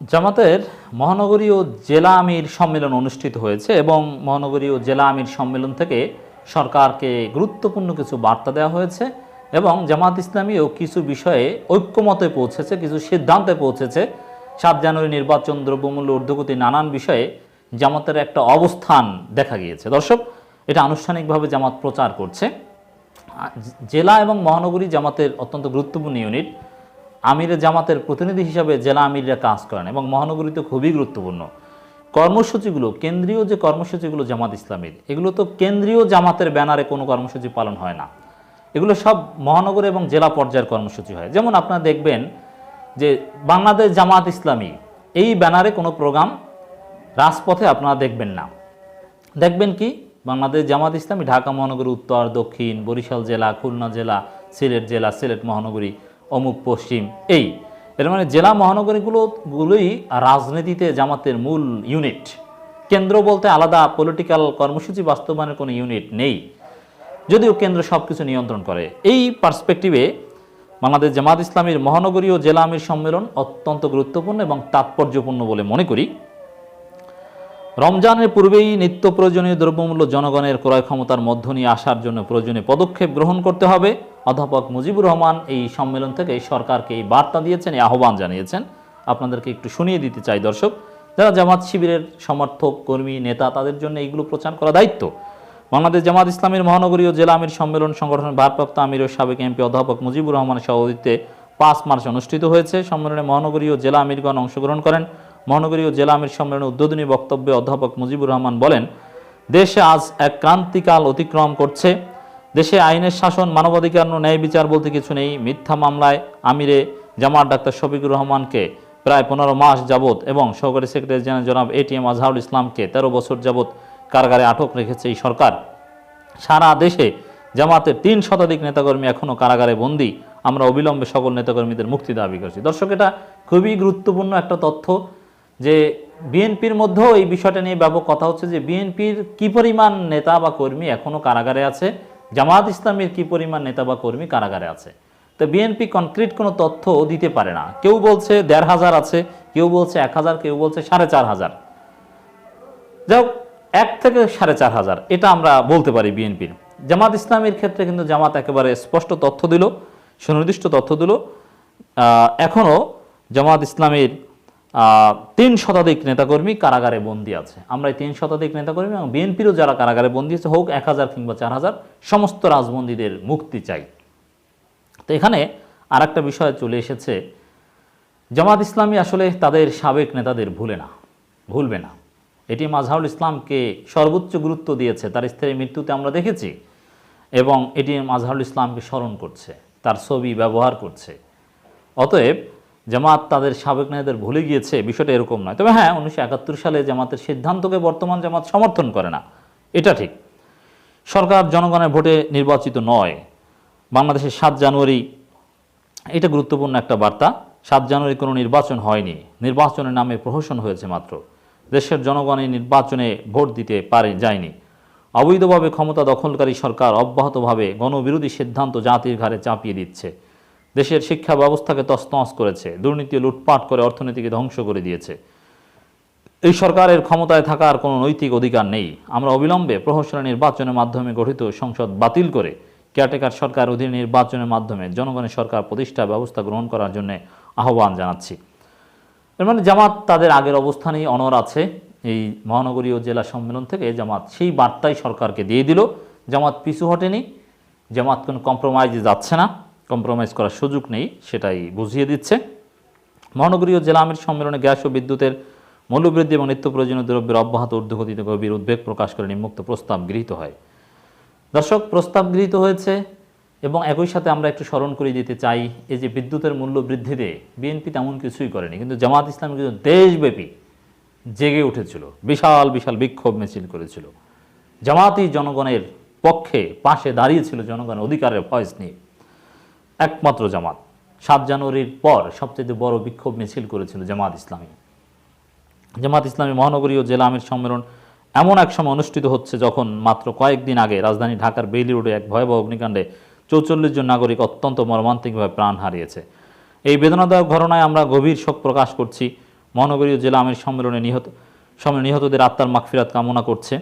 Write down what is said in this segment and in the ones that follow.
জামাতের মহানগরীয় জেলা আমির সম্মেলন অনুষ্ঠিত হয়েছে এবং মহানগরীয় জেলা আমির সম্মেলন থেকে সরকারকে গুরুত্বপূর্ণ কিছু বার্তা দেওয়া হয়েছে এবং জামাত ইসলামীও কিছু বিষয়ে ঐক্যমতে পৌঁছেছে, কিছু সিদ্ধান্তে পৌঁছেছে। সাত জানুয়ারি নির্বাচন দ্রব্যমূল্য ঊর্ধ্বগতি নানান বিষয়ে জামাতের একটা অবস্থান দেখা গিয়েছে। দর্শক, এটা আনুষ্ঠানিকভাবে জামাত প্রচার করছে। জেলা এবং মহানগরী জামাতের অত্যন্ত গুরুত্বপূর্ণ ইউনিট। আমিরের জামাতের প্রতিনিধি হিসাবে জেলা আমিররা কাজ করেন এবং মহানগরীতে খুবই গুরুত্বপূর্ণ। কর্মসূচিগুলো, কেন্দ্রীয় যে কর্মসূচিগুলো জামাত ইসলামীর, এগুলো তো কেন্দ্রীয় জামাতের ব্যানারে কোনো কর্মসূচি পালন হয় না। এগুলো সব মহানগর এবং জেলা পর্যায়ের কর্মসূচি হয়। যেমন আপনারা দেখবেন যে বাংলাদেশ জামাত ইসলামী, এই ব্যানারে কোনো প্রোগ্রাম রাজপথে আপনারা দেখবেন না। দেখবেন কি? বাংলাদেশ জামাত ইসলামী, ঢাকা মহানগরী, উত্তর, দক্ষিণ, বরিশাল জেলা, খুলনা জেলা, সিলেট জেলা, সিলেট মহানগরী অমুক পশ্চিম, এই। এর মানে জেলা মহানগরীগুলো গুলোই রাজনীতিতে জামাতের মূল ইউনিট কেন্দ্র বলতে আলাদা পলিটিক্যাল কর্মসূচি বাস্তবায়নের কোনো ইউনিট নেই। যদিও কেন্দ্র সব কিছু নিয়ন্ত্রণ করে। এই পার্সপেক্টিভে বাংলাদেশ জামাত ইসলামীর মহানগরী ও জেলা আমির সম্মেলন অত্যন্ত গুরুত্বপূর্ণ এবং তাৎপর্যপূর্ণ বলে মনে করি। রমজানের পূর্বেই নিত্য প্রয়োজনীয় দ্রব্যমূল্য জনগণের ক্রয় ক্ষমতার মধ্য নিয়ে আসার জন্য প্রয়োজনীয় পদক্ষেপ গ্রহণ করতে হবে। অধ্যাপক মুজিবুর রহমান এই সম্মেলন থেকে সরকারকে এই বার্তা দিয়েছেন, এই আহ্বান জানিয়েছেন। আপনাদেরকে একটু শুনিয়ে দিতে চাই, দর্শক। যারা জামাত শিবিরের সমর্থক, কর্মী, নেতা, তাদের জন্য এইগুলো প্রচার করা দায়িত্ব। বাংলাদেশ জামাত ইসলামের মহানগরীয় জেলা আমির সম্মেলন সংগঠনের ভারপ্রাপ্ত আমির ও সাবেক এমপি অধ্যাপক মুজিবুর রহমানের সভাপতিত্বে পাঁচ মার্চ অনুষ্ঠিত হয়েছে। সম্মেলনে মহানগরীয় জেলা আমিরগণ অংশগ্রহণ করেন। মহানগরী ও জেলা আমির সম্মেলনে উদ্বোধনী বক্তব্যে অধ্যাপক মুজিবুর রহমান বলেন, দেশে আজ এক ক্রান্তিকাল অতিক্রম করছে। দেশে আইনের শাসন, মানবাধিকার ন্যায় বিচার বলতে কিছু নেই। মিথ্যা মামলায় আমিরে জামাত ডাক্তার শফিকুর রহমানকে প্রায় পনেরো মাস যাবত এবং সহকারী সেক্রেটারি জেনারেল জনাব এটিএম আজহারুল ইসলামকে তেরো বছর যাবত কারাগারে আটক রেখেছে এই সরকার। সারা দেশে জামাতের তিন শতাধিক নেতাকর্মী এখনও কারাগারে বন্দী। আমরা অবিলম্বে সকল নেতাকর্মীদের মুক্তি দাবি করছি। দর্শক, এটা খুবই গুরুত্বপূর্ণ একটা তথ্য। যে বিএনপির মধ্যেও এই বিষয়টা নিয়ে ব্যাপক কথা হচ্ছে যে বিএনপির কি পরিমাণ নেতা বা কর্মী এখনও কারাগারে আছে? জামাত ইসলামের কি পরিমাণ নেতা বা কর্মী কারাগারে আছে? তো বিএনপি কনক্রিট কোনো তথ্য দিতে পারে না। কেউ বলছে দেড় হাজার আছে, কেউ বলছে এক হাজার, কেউ বলছে সাড়ে চার হাজার। যাই এক থেকে সাড়ে চার হাজার, এটা আমরা বলতে পারি বিএনপির। জামাত ইসলামের ক্ষেত্রে কিন্তু জামাত একেবারে স্পষ্ট তথ্য দিল, সুনির্দিষ্ট তথ্য দিল। এখনও জামাত ইসলামের তিন শতাধিক নেতাকর্মী কারাগারে বন্দী আছে। আমরা এই তিন শতাধিক নেতাকর্মী এবং বিএনপিরও যারা কারাগারে বন্দী আছে, হোক এক হাজার কিংবা চার হাজার, সমস্ত রাজবন্দীদের মুক্তি চাই। তো এখানে আর একটা বিষয় চলে এসেছে। জামাত ইসলামী আসলে তাদের সাবেক নেতাদের ভুলে না, ভুলবে না। এটি মাজহারুল ইসলামকে সর্বোচ্চ গুরুত্ব দিয়েছে, তার স্ত্রীর মৃত্যুতে আমরা দেখেছি এবং এটি মাজহারুল ইসলামকে স্মরণ করছে, তার ছবি ব্যবহার করছে। অতএব জামাত তাদের সাবেক নেতাদের ভুলে গিয়েছে, বিষয়টা এরকম নয়। তবে হ্যাঁ উনিশশো একাত্তর সালে জামাতের সিদ্ধান্তকে বর্তমান জামাত সমর্থন করে না। এটা ঠিক। সরকার জনগণের ভোটে নির্বাচিত নয়। বাংলাদেশের সাত জানুয়ারি, এটা গুরুত্বপূর্ণ একটা বার্তা। সাত জানুয়ারি কোনো নির্বাচন হয়নি। নির্বাচনের নামে প্রহসন হয়েছে মাত্র। দেশের জনগণ নির্বাচনে ভোট দিতে পারে, যায়নি। অবৈধভাবে ক্ষমতা দখলকারী সরকার অব্যাহতভাবে গণবিরোধী সিদ্ধান্ত জাতির ঘাড়ে চাপিয়ে দিচ্ছে। দেশের শিক্ষা ব্যবস্থাকে তছনছ করেছে, দুর্নীতি লুটপাট করে অর্থনীতিকে ধ্বংস করে দিয়েছে। এই সরকারের ক্ষমতায় থাকার কোনো নৈতিক অধিকার নেই। আমরা অবিলম্বে প্রহসনের নির্বাচনের মাধ্যমে গঠিত সংসদ বাতিল করে কেয়ারটেকার সরকার অধীনে নির্বাচনের মাধ্যমে জনগণের সরকার প্রতিষ্ঠা ব্যবস্থা গ্রহণ করার জন্য আহ্বান জানাচ্ছি। এর মানে জামাত তাদের আগের অবস্থানেই অনর আছে। এই মহানগরী ও জেলা সম্মেলন থেকে জামাত সেই বার্তাই সরকারকে দিয়ে দিল। জামাত পিছু হটেনি। জামাত কোনো কম্প্রোমাইজে যাচ্ছে না। কম্প্রোমাইজ করার সুযোগ নেই, সেটাই বুঝিয়ে দিচ্ছে। মহানগরী ও জেলা আমির সম্মেলনে গ্যাস ও বিদ্যুতের মূল্যবৃদ্ধি এবং নিত্য প্রয়োজনীয় দ্রব্যের অব্যাহত ঊর্ধ্বগতিতে গভীর উদ্বেগ প্রকাশ করে নিম্মুক্ত প্রস্তাব গৃহীত হয়। দর্শক, প্রস্তাব গৃহীত হয়েছে এবং একই সাথে আমরা একটু স্মরণ করে দিতে চাই, এই যে বিদ্যুতের মূল্য বৃদ্ধিতে বিএনপি তেমন কিছুই করেনি, কিন্তু জামাত ইসলাম কিন্তু দেশব্যাপী জেগে উঠেছিল, বিশাল বিশাল বিক্ষোভ মিছিল করেছিল। জামাতি জনগণের পক্ষে পাশে দাঁড়িয়েছিল জনগণের অধিকারের ভয়েস নিয়ে। একমাত্র জামাত। সাত জানুয়ারির পর সবচেয়ে বড় বিক্ষোভ মিছিল করেছিল জামাত ইসলামী। জামাত ইসলামী মহানগরী ও জেলা আমির সম্মেলন এমন এক সময় অনুষ্ঠিত হচ্ছে যখন মাত্র কয়েকদিন আগে রাজধানী ঢাকার বেইলি রোডে এক ভয়াবহ অগ্নিকাণ্ডে চৌচল্লিশ জন নাগরিক অত্যন্ত মর্মান্তিকভাবে প্রাণ হারিয়েছে। এই বেদনাদায়ক ঘটনায় আমরা গভীর শোক প্রকাশ করছি। মহানগরীয় জেলা আমির সম্মেলনে নিহত সম্মেলনে নিহতদের আত্মার মাগফিরাত কামনা করছে।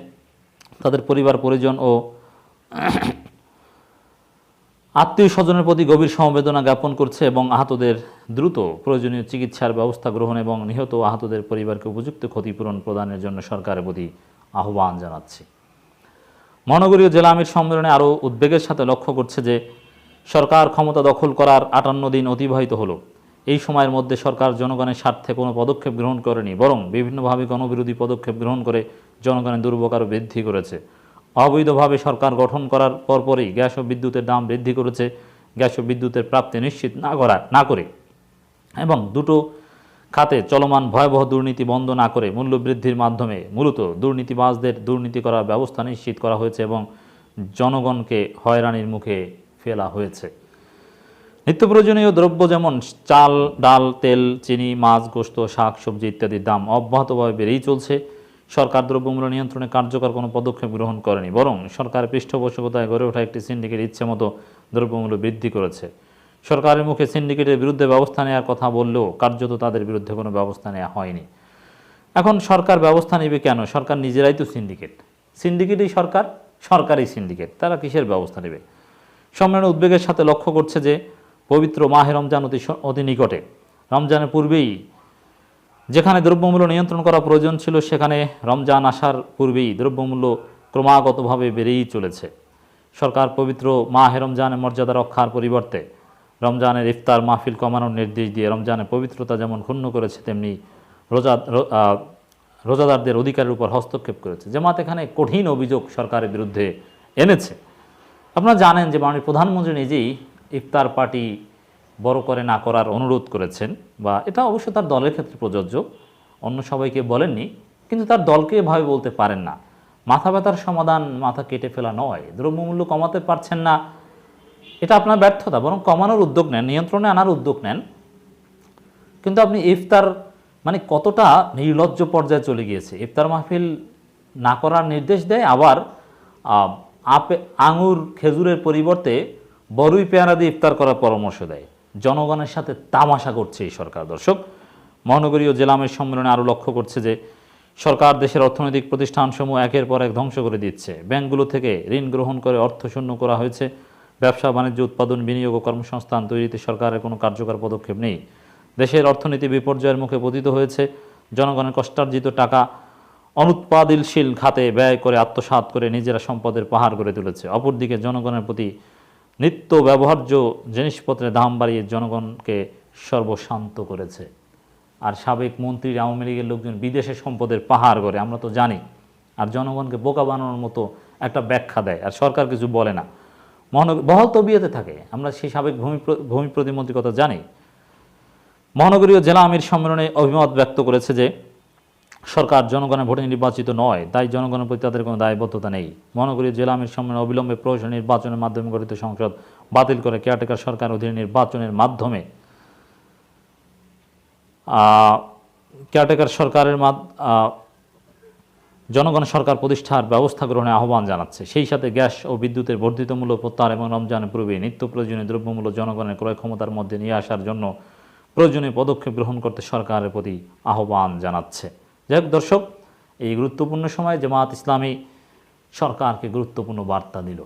তাদের পরিবার, পরিজন ও আত্মীয় স্বজনের প্রতি গভীর সমবেদনা জ্ঞাপন করছে এবং আহতদের দ্রুত প্রয়োজনীয় চিকিৎসার ব্যবস্থা গ্রহণ এবং নিহত আহতদের পরিবারকে উপযুক্ত ক্ষতিপূরণ প্রদানের জন্য সরকারের প্রতি আহ্বান জানাচ্ছি। মহানগরীয় জেলা আমির সম্মেলনে আরও উদ্বেগের সাথে লক্ষ্য করছে যে, সরকার ক্ষমতা দখল করার আটান্ন দিন অতিবাহিত হলো। এই সময়ের মধ্যে সরকার জনগণের স্বার্থে কোনো পদক্ষেপ গ্রহণ করেনি, বরং বিভিন্নভাবে গণবিরোধী পদক্ষেপ গ্রহণ করে জনগণের দুর্ভোগ বৃদ্ধি করেছে। অবৈধভাবে সরকার গঠন করার পরপরই গ্যাস ও বিদ্যুতের দাম বৃদ্ধি করেছে। গ্যাস ও বিদ্যুতের প্রাপ্তি নিশ্চিত না করা, না করে এবং দুটো খাতে চলমান ভয়াবহ দুর্নীতি বন্ধ না করে মূল্যবৃদ্ধির মাধ্যমে মূলত দুর্নীতিবাজদের দুর্নীতি করার ব্যবস্থা নিশ্চিত করা হয়েছে এবং জনগণকে হয়রানির মুখে ফেলা হয়েছে। নিত্য প্রয়োজনীয় দ্রব্য যেমন চাল, ডাল, তেল, চিনি, মাছ গোস্ত শাক, সবজি ইত্যাদির দাম অব্যাহতভাবে বেড়েই চলছে। সরকার দ্রব্যমূল্য নিয়ন্ত্রণে কার্যকর কোনো পদক্ষেপ গ্রহণ করেনি, বরং সরকার পৃষ্ঠপোষকতায় গড়ে ওঠা একটি সিন্ডিকেট ইচ্ছে মতো দ্রব্যমূল্য বৃদ্ধি করেছে। সরকারের মুখে সিন্ডিকেটের বিরুদ্ধে ব্যবস্থা নেওয়ার কথা বললেও কার্যত তাদের বিরুদ্ধে কোনো ব্যবস্থা নেওয়া হয়নি। এখন সরকার ব্যবস্থা নেবে কেন? সরকার নিজেরাই তো সিন্ডিকেট। সিন্ডিকেটই সরকার, সরকারই সিন্ডিকেট। তারা কিসের ব্যবস্থা নেবে? সম্মেলনে উদ্বেগের সাথে লক্ষ্য করছে যে, পবিত্র মাহে রমজান অতি অতি নিকটে। রমজানের পূর্বেই যেখানে দ্রব্যমূল্য নিয়ন্ত্রণ করা প্রয়োজন ছিল, সেখানে রমজান আসার পূর্বেই দ্রব্যমূল্য ক্রমাগতভাবে বেড়েই চলেছে। সরকার পবিত্র মাহে রমজানের মর্যাদা রক্ষার পরিবর্তে রমজানের ইফতার মাহফিল কমানোর নির্দেশ দিয়ে রমজানের পবিত্রতা যেমন ক্ষুণ্ণ করেছে, তেমনি রোজা রোজাদারদের অধিকারের উপর হস্তক্ষেপ করেছে। জামাত এখানে কঠিন অভিযোগ সরকারের বিরুদ্ধে এনেছে। আপনারা জানেন যে মাননীয় প্রধানমন্ত্রী নিজেই ইফতার পার্টি বড় করে না করার অনুরোধ করেছেন বা এটা অবশ্য তার দলের ক্ষেত্রে প্রযোজ্য, অন্য সবাইকে বলেননি, কিন্তু তার দলকে এভাবে বলতে পারেন না। মাথা ব্যথার সমাধান মাথা কেটে ফেলা নয়, দ্রব্যমূল্য কমাতে পারছেন না। এটা আপনার ব্যর্থতা, বরং কমানোর উদ্যোগ নেন, নিয়ন্ত্রণে আনার উদ্যোগ নেন। কিন্তু আপনি ইফতার মানে কতটা নির্লজ্জ পর্যায়ে চলে গিয়েছে? ইফতার মাহফিল না করার নির্দেশ দেয়, আবার আপে, আঙুর খেজুরের পরিবর্তে বড়ই পেয়ারা দিয়ে ইফতার করার পরামর্শ দেয়। জনগণের সাথে তামাশা করছে এই সরকার। দর্শক, মহানগরীয় জেলামের সম্মেলনে আরও লক্ষ্য করছে যে, সরকার দেশের অর্থনৈতিক প্রতিষ্ঠানসমূহ একের পর এক ধ্বংস করে দিচ্ছে। ব্যাংকগুলো থেকে ঋণ গ্রহণ করে অর্থ শূন্য করা হয়েছে। ব্যবসা, বাণিজ্য, উৎপাদন, বিনিয়োগ ও কর্মসংস্থান তৈরিতে সরকারের কোনো কার্যকর পদক্ষেপ নেই। দেশের অর্থনীতি বিপর্যয়ের মুখে পতিত হয়েছে। জনগণের কষ্টার্জিত টাকা অনুৎপাদনশীল খাতে ব্যয় করে আত্মসাৎ করে নিজেরা সম্পদের পাহাড় গড়ে তুলেছে। অপরদিকে জনগণের প্রতি নিত্য ব্যবহার্য জিনিসপত্রের দাম বাড়িয়ে জনগণকে সর্বশান্ত করেছে। আর সাবেক মন্ত্রী আওয়ামী লীগের লোকজন বিদেশে সম্পদের পাহাড় করে আমরা তো জানি। আর জনগণকে বোকা বানানোর মতো একটা ব্যাখ্যা দেয়। আর সরকার কিছু বলে না। মহানগর বহল তবিয়তে থাকে। আমরা সেই সাবেক ভূমি ভূমি প্রতিমন্ত্রীর কথা জানি। মহানগরীয় জেলা আমির সম্মেলনে অভিমত ব্যক্ত করেছে যে সরকার জনগণের ভোটে নির্বাচিত নয়, তাই জনগণের প্রতি তাদের কোনো দায়বদ্ধতা নেই। মহানগরীয় জেলা আমির সম্মেলনে অবিলম্বে প্রয়োজন নির্বাচনের মাধ্যমে গঠিত সংসদ বাতিল করে কেয়ারটেকার সরকার অধীনে নির্বাচনের মাধ্যমে। কেয়ারটেকার সরকারের জনগণ সরকার প্রতিষ্ঠার ব্যবস্থা গ্রহণে আহ্বান জানাচ্ছে। সেই সাথে গ্যাস ও বিদ্যুতের বর্ধিত মূল্য প্রত্যাহার এবং রমজানের পূর্বে নিত্য প্রয়োজনীয় দ্রব্যমূল্য জনগণের ক্রয় ক্ষমতার মধ্যে নিয়ে আসার জন্য প্রয়োজনীয় পদক্ষেপ গ্রহণ করতে সরকারের প্রতি আহ্বান জানাচ্ছে। যাই দর্শক এই গুরুত্বপূর্ণ সময় জামাত ইসলামী সরকারকে গুরুত্বপূর্ণ বার্তা দিল।